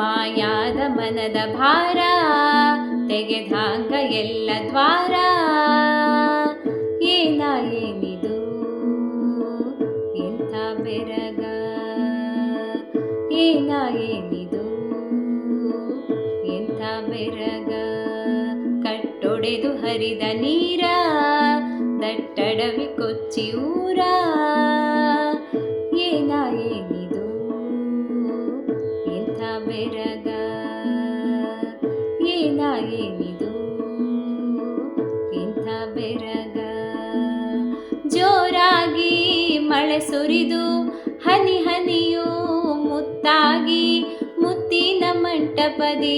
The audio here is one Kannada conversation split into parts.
ಮಾಯಾದ ಮನದ ಭಾರ ತೆಗೆದಾಂಗ ಎಲ್ಲ ದ್ವಾರ. ಏನ ಏನಿದು ಎಂಥ ಬೆರಗ? ಏನ ಏನಿದು ಎಂಥ ಬೆರಗ? ಕಟ್ಟೊಡೆದು ಹರಿದ ನೀರ, ದಟ್ಟಡವಿ ಕೊಚ್ಚಿ ಊರ. ಏನ ಏನಿದು ಬೆರಗ. ಏನ ಎಂಥ ಬೆರಗ. ಜೋರಾಗಿ ಮಳೆ ಸುರಿದು, ಹನಿ ಹನಿಯೂ ಮುತ್ತಾಗಿ, ಮುತ್ತಿನ ಮಂಟಪದಿ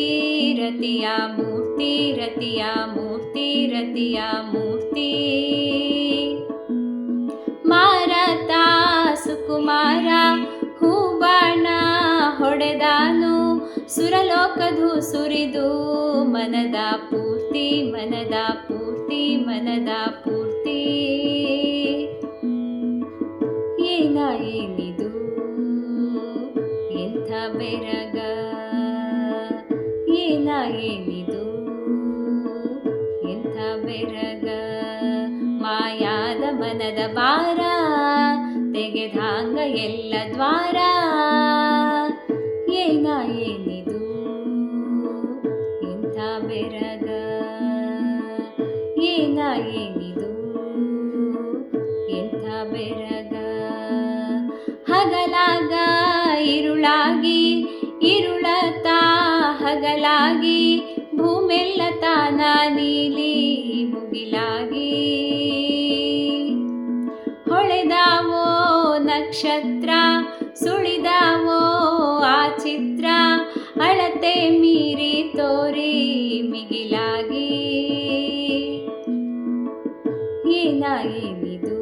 ರತಿಯ ಮೂರ್ತಿ ರತಿಯ ಮೂರ್ತಿ ರತಿಯ ಮೂರ್ತಿ. ಮಾರತ ಸುಕುಮಾರ, ಹೂಬಾಣ ಹೊಡೆದಾನು ಸುರಲೋಕದು ಸುರಿದು ಮನದ ಪೂರ್ತಿ ಮನದ ಪೂರ್ತಿ ಮನದ ಪೂರ್ತಿ. ಏನ ಏನಿದು? ಎಂಥ ಬೆರಗ? ಏನ ಏನಿದು? ಎಂಥ ಬೆರಗ? ಮಾಯಾದ ಮನದ ಭಾರ, ತೆಗೆದಾಂಗ ಎಲ್ಲ ದ್ವಾರ. ಏನ ಏನಿದು ಇಂಥ ಬೆರಗ ಏನ ಏನಿದು ಎಂಥ ಬೆರಗ ಹಗಲಾಗ ಇರುಳಾಗಿ, ಇರುಳತ ಹಗಲಾಗಿ ಭೂಮೆಲ್ಲ ತಾನ ನೀಲಿ ಮುಗಿಲಾಗಿ. ಹೊಳೆದಾವೋ ನಕ್ಷತ್ರ ಅಳತೆ ಮೀರಿ ತೋರಿ ಮಿಗಿಲಾಗಿ. ಏನ ಏನಿದು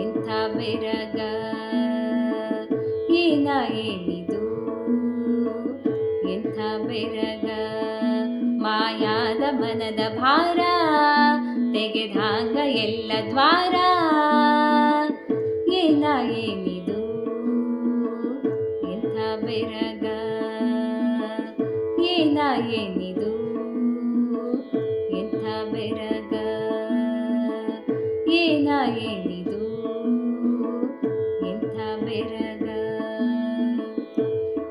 ಇಂಥ ಬೆರಗ? ಏನ ಏನಿದು ಎಂಥ ಬೆರಗ? ಮಾಯಾದ ಮನದ ಭಾರ ತೆಗೆದಾಂಗ ಎಲ್ಲ ದ್ವಾರ. ಏನ ಏನಿದು ಎಂಥ ಬೆರಗ? ಬೆರಗಿನ ಏನಿದು ಎಂಥ ಬೆರಗ? ಏನ ಏನಿದು ಎಂಥ ಬೆರಗ?